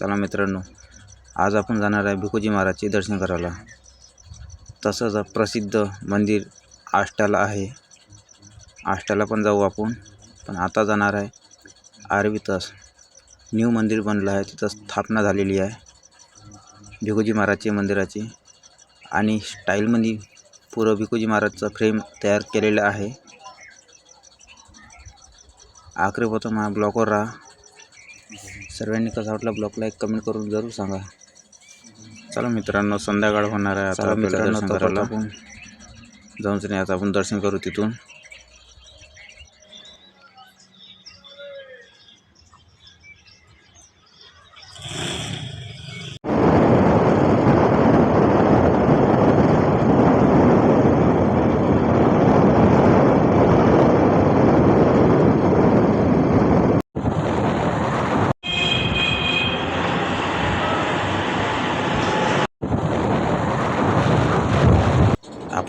चला मित्रांनो आज आपण जाणार आहे भिकोजी महाराजचे दर्शन करायला. तसंच प्रसिद्ध मंदिर आष्टाला आहे. आष्टाला पण जाऊ आपण पण आता जाणार आहे आरवीतस न्यू मंदिर बनलं आहे तिथं स्थापना झालेली आहे भिकोजी महाराजचे मंदिराची. आणि स्टाईलमध्ये पुरं भिकोजी महाराजचं फ्रेम तयार केलेला आहे. आखरी प्रथम हा ब्लॉगवर राहा. सर्वांनी कसा वाटला ब्लॉगला एक कमेंट करून जरूर सांगा. चला मित्रांनो संध्याकाळ होणार आहे आता मित्रांनो आपण जाऊनच नाही आता आपण दर्शन करू तिथून.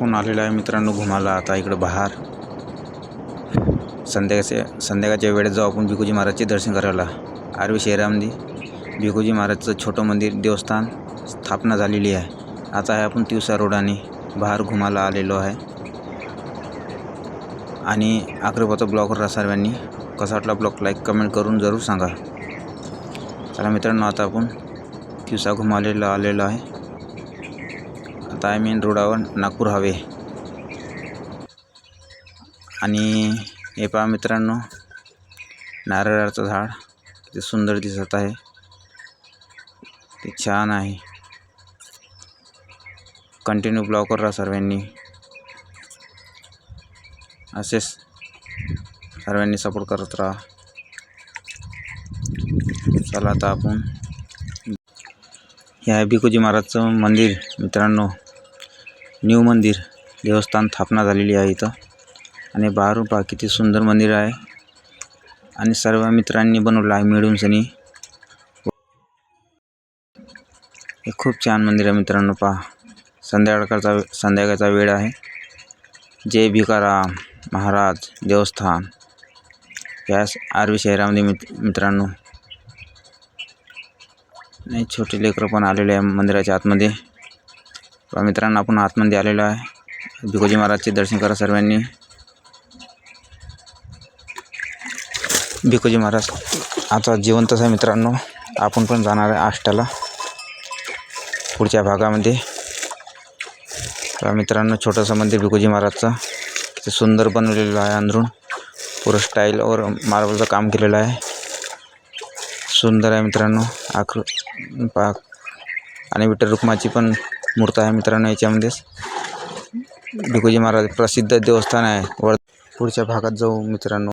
आपण आलेलो आहे मित्रांनो घुमाला आता इकडं बाहेर. संध्याकाळच्या संध्याकाळच्या वेळेत जाऊ आपण भिकोजी महाराजचे दर्शन करायला. आरवी शहरामध्ये भिकोजी महाराजचं छोटं मंदिर देवस्थान स्थापना झालेली आहे. आता आहे आपण तिवसा रोडाने बाहेर घुमाला आलेलो आहे. आणि आखरीपाचा ब्लॉग राहा सर्वांनी. कसा वाटला ब्लॉग लाईक कमेंट करून जरूर सांगा. चला मित्रांनो आता आपण तिवसा घुमालेला आलेलो आहे. आता मेन रोडावर नागपूर हवे. आणि हे पहा मित्रांनो नारळाचं झाड ते सुंदर दिसत आहे. ते छान आहे. कंटिन्यू ब्लॉकवर करा सर्वांनी. असेच सर्वांनी सपोर्ट करत राहा. चला आता आपण हे आहे भिकोजी महाराजचं मंदिर मित्रांनो. न्यू मंदिर देवस्थान स्थापना झालेली आहे इथं. आणि बाहेरून पहा किती सुंदर मंदिर आहे. आणि सर्व मित्रांनी बनवलं आहे मिळून सनी. हे खूप छान मंदिर आहे मित्रांनो पहा संध्याकाळचा संध्याकाळचा वेळ आहे. जय भिकाराम महाराज देवस्थान. यास आरवी शहरामध्ये मित मित्रांनो. नाही छोटे लेकरं पण आलेले आहे मंदिराच्या आतमध्ये. मित्रांनो आपण आतमध्ये आलेलो आहे. भिकोजी महाराजचे दर्शन करा सर्वांनी. भिकोजी महाराज आता जिवंतच आहे मित्रांनो. आपण पण जाणार आहे आष्टाला पुढच्या भागामध्ये. मित्रांनो छोटंसं मंदिर भिकोजी महाराजचं. ते सुंदर बनवलेलं आहे अंदरून. पुरं स्टाईलवर मार्बलचं काम केलेलं आहे. सुंदर आहे मित्रांनो आकृ पा आणि विठ्ठल रुक्माची पण मूर्त आहे मित्रांनो याच्यामध्येच भिकोजी महाराज प्रसिद्ध देवस्थान आहे. वर पुढच्या भागात जाऊ मित्रांनो.